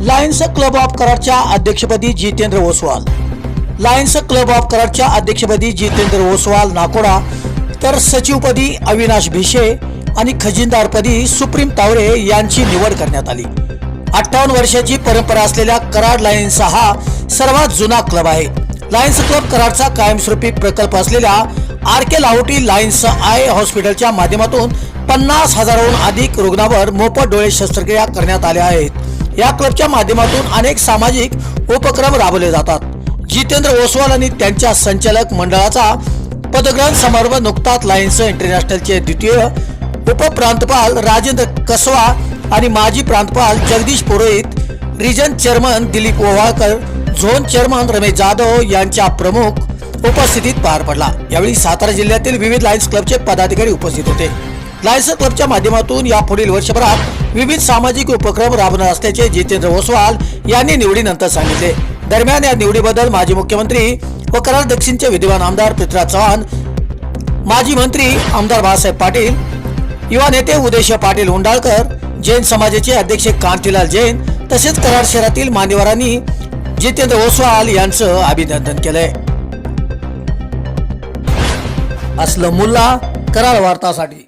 Lions club of कराडच्या अध्यक्षपदी Jitendra Oswal Lions Club of कराडच्या अध्यक्षपदी जितेंद्र ओसवाल नाकोडा तर सचिवपदी अविनाश भिशे आणि खजिनदारपदी सुप्रीम तावरे यांची निवड करण्यात आली. अठ्ठावन्न वर्षाची परंपरा असलेल्या कराड लायन्स हा सर्वात जुना क्लब आहे. लायन्स क्लब कराडचा कायमस्वरूपी प्रकल्प असलेल्या R K Lahoti Lions eye हॉस्पिटलच्या माध्यमातून पन्नास हजाराहून अधिक रुग्णांवर मोफत डोळे शस्त्रक्रिया करण्यात आल्या आहेत. या क्लबच्या माध्यमातून अनेक सामाजिक उपक्रम राबवले जातात. जितेंद्र ओसवाल आणि त्यांच्या संचालक मंडळाचा पदग्रहण समारंभ नुकताच लायन्स इंटरनॅशनलचे द्वितीय उपप्रांतपाल राजेंद्र कसवा आणि माजी प्रांतपाल Jagdish Purohit region chairman Dilip Owalkar zone chairman Ramesh Jadhav यांच्या प्रमुख उपस्थितीत पार पडला. यावेळी सातारा जिल्ह्यातील विविध लायन्स क्लबचे पदाधिकारी उपस्थित होते. लायन्स क्लबच्या माध्यमातून या पुढील वर्षभरात विविध सामाजिक उपक्रम राबवणार असल्याचे जितेंद्र ओसवाल यांनी निवडीनंतर सांगितले. दरम्यान या निवडीबद्दल माजी मुख्यमंत्री व कराड दक्षिणचे विद्यमान आमदार पृथ्वीराज चव्हाण माजी मंत्री आमदार बाळासाहेब पाटील युवा नेते उदेश पाटील हुंडाळकर जैन समाजाचे अध्यक्ष कांतीलाल जैन तसेच कराड शहरातील मान्यवरांनी जितेंद्र ओसवाल यांचं अभिनंदन केलंय. असलं मुल्ला कराड वार्तासाठी.